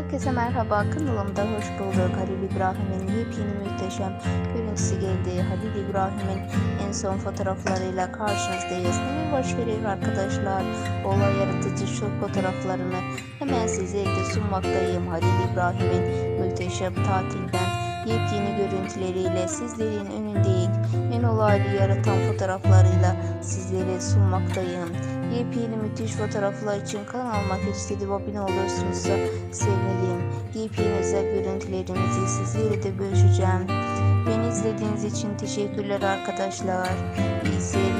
Herkese merhaba kanalımda hoş bulduk. Halil İbrahim'in yepyeni muhteşem görüntüsü geldi. Halil İbrahim'in en son fotoğraflarıyla karşınızdayız. Neler baş veriyor arkadaşlar? Olay yaratıcı şu fotoğraflarını hemen size de sunmaktayım. Halil İbrahim'in muhteşem tatilden yepyeni görüntüleriyle sizlerin önündeyim. En olaylı yaratan fotoğraflarıyla sizlere sunmaktayım. Yepyeni müthiş fotoğraflar için kanalıma geçti abone olursunuz sevinirim. Yepyeni özel görüntülerimizi sizlerle de bölüşeceğim. Beni izlediğiniz için teşekkürler arkadaşlar. İyi seyirler.